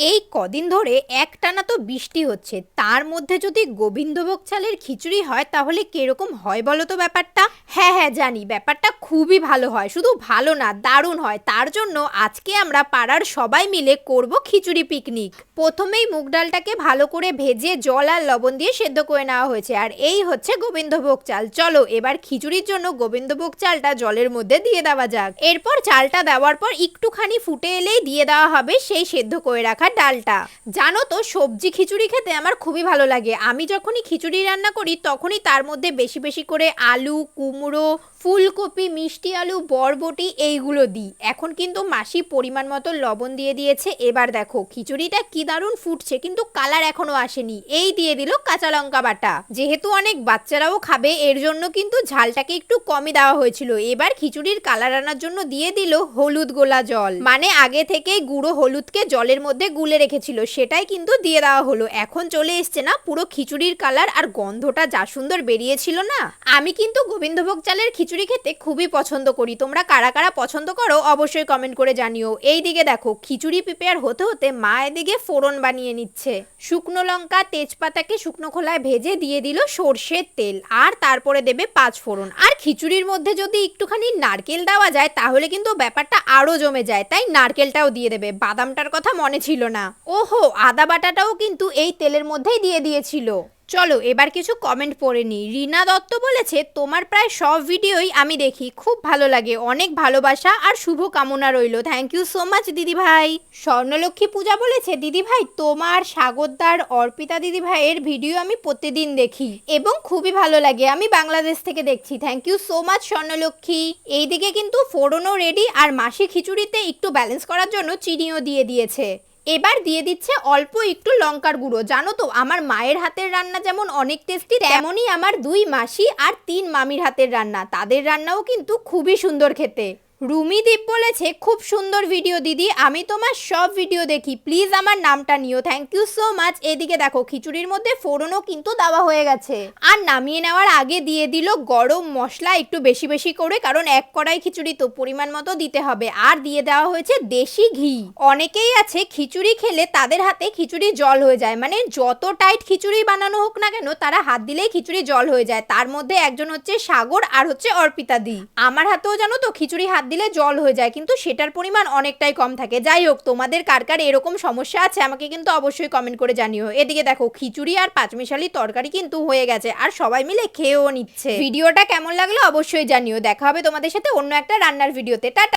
এই কদিন ধরে একটানা তো বৃষ্টি হচ্ছে। তার মধ্যে যদি গোবিন্দভোগ চালের খিচুড়ি হয়, তাহলে কীরকম হয় বলো তো ব্যাপারটা? হ্যাঁ হ্যাঁ জানি। ব্যাপারটা খুবই ভালো হয়। শুধু ভালো না, দারুণ হয়। তার জন্য আজকে আমরা পাড়ার সবাই মিলে করব খিচুড়ি পিকনিক। প্রথমেই মুগ ডালটাকে ভালো করে ভেজে জল আর লবণ দিয়ে সেদ্ধ করে নেওয়া হয়েছে। আর এই হচ্ছে গোবিন্দভোগ চাল। চলো, এবার খিচুড়ির জন্য গোবিন্দভোগ চালটা জলের মধ্যে দিয়ে দেওয়া যাক। এরপর চালটা দেওয়ার পর একটুখানি ফুটে এলেই দিয়ে দেওয়া হবে সেই সেদ্ধ করে রাখা ডালটা। জানো তো, সবজি খিচুড়ি খেতে আমার খুবই ভালো লাগে। আমি যখনই খিচুড়ি রান্না করি, তখনই তার মধ্যে বেশি বেশি করে আলু, কুমড়ো, ফুলকপি, মিষ্টি আলু, বরবটি এইগুলো দিই। এখন কিন্তু মাসি পরিমাণ মতো লবণ দিয়ে দিয়েছে। এবার দেখো, খিচুড়িটা কি দারুণ ফুটছে, কিন্তু কালার এখনও আসেনি। এই দিয়ে দিল কাঁচা লঙ্কা বাটা। যেহেতু অনেক বাচ্চারাও খাবে, এর জন্য কিন্তু ঝালটাকে একটু কমই দেওয়া হয়েছিল। এবার খিচুড়ির কালার আনার জন্য দিয়ে দিল হলুদ গোলা জল। মানে আগে থেকে গুঁড়ো হলুদকে জলের মধ্যে গুলে রেখেছিল, সেটাই কিন্তু দিয়ে দেওয়া হলো। এখন চলে এসছে না, পুরো খিচুড়ির কালার আর গন্ধটা যা সুন্দর বেরিয়েছিল না? আমি কিন্তু গোবিন্দভোগ চালের খিচুড়ি খেতে খুবই পছন্দ করি। তোমরা কারা কারা পছন্দ করো অবশ্যই কমেন্ট করে জানিও। এই দিকে দেখো, খিচুড়ি প্রিপেয়ার হতে হতে মা এদিকে ফোড়ন বানিয়ে নিচ্ছে। শুকনো লঙ্কা, তেজপাতাকে শুকনো খোলায় ভেজে দিয়ে দিল সর্ষের তেল আর তারপরে দেবে পাঁচ ফোড়ন। আর খিচুড়ির মধ্যে যদি একটুখানি নারকেল দেওয়া যায়, তাহলে কিন্তু ব্যাপারটা আরও জমে যায়। তাই নারকেলটাও দিয়ে দেবে। বাদামটার কথা মনে ছিল না। ওহো, আদা বাটাটাও কিন্তু এই তেলের মধ্যেই দিয়ে দিয়েছিল। চলো, এবার কিছু কমেন্ট পড়ে নিই। রিনা দত্ত বলেছে, তোমার প্রায় সব ভিডিওই আমি দেখি। খুব ভালো লাগে। অনেক ভালোবাসা আর শুভ কামনা রইল। থ্যাংক ইউ সো মাচ দিদি ভাই স্বর্ণলক্ষ্মী পূজা বলেছে দিদি ভাই তোমার সাগরদার অর্পিতা দিদি ভাইয়ের ভিডিও আমি প্রতিদিন দেখি এবং খুবই ভালো লাগে। আমি বাংলাদেশ থেকে দেখছি। Thank you so much Swarnalakshmi. এইদিকে কিন্তু ফোড়নও রেডি আর মাসি খিচুড়িতে একটু ব্যালেন্স করার জন্য চিনিও দিয়ে দিয়েছে। এবার দিয়ে দিচ্ছে অল্প একটু লঙ্কার গুঁড়ো। জানো তো, আমার মায়ের হাতের রান্না যেমন অনেক টেস্টি তেমনই আমার দুই মাসি আর তিন মামির হাতের রান্না। তাদের রান্নাও কিন্তু খুবই সুন্দর খেতে। রুমিদীপ বলেছে, খুব সুন্দর ভিডিও দিদি। আমি তোমার সব ভিডিও দেখি। প্লিজ আমার নামটা নিও। থ্যাংক ইউ সো মাচ এদিকে দেখো, খিচুড়ির মধ্যে ফোড়নও কিন্তু দেওয়া হয়ে গেছে। আর নামিয়ে নেওয়ার আগে দিয়ে দিল গরম মশলা একটু বেশি বেশি করে, কারণ এক কড়াই খিচুড়ি তো পরিমাণ মতো দিতে হবে। আর দিয়ে দেওয়া হয়েছে দেশি ঘি। অনেকেই আছে খিচুড়ি খেলে তাদের হাতে খিচুড়ি জল হয়ে যায়। মানে যত টাইট খিচুড়ি বানানো হোক না কেন, তারা হাত দিলেই খিচুড়ি জল হয়ে যায়। তার মধ্যে একজন হচ্ছে সাগর আর হচ্ছে অর্পিতা দি। আমার হাতেও জানো তো খিচুড়ি হাত দিলে জল হয়ে যায়, কিন্তু সেটার পরিমাণ অনেকটাই কম থাকে। যাই হোক, তোমাদের কার কার এরকম সমস্যা আছে আমাকে কিন্তু অবশ্যই কমেন্ট করে জানিও। এদিকে দেখো, খিচুড়ি আর পাঁচমিশালি তরকারি কিন্তু হয়ে গেছে, আর সবাই মিলে খেয়েও নিচ্ছে। ভিডিওটা কেমন লাগল অবশ্যই জানিও। দেখা হবে তোমাদের সাথে অন্য একটা রান্নার ভিডিওতে। টাটা!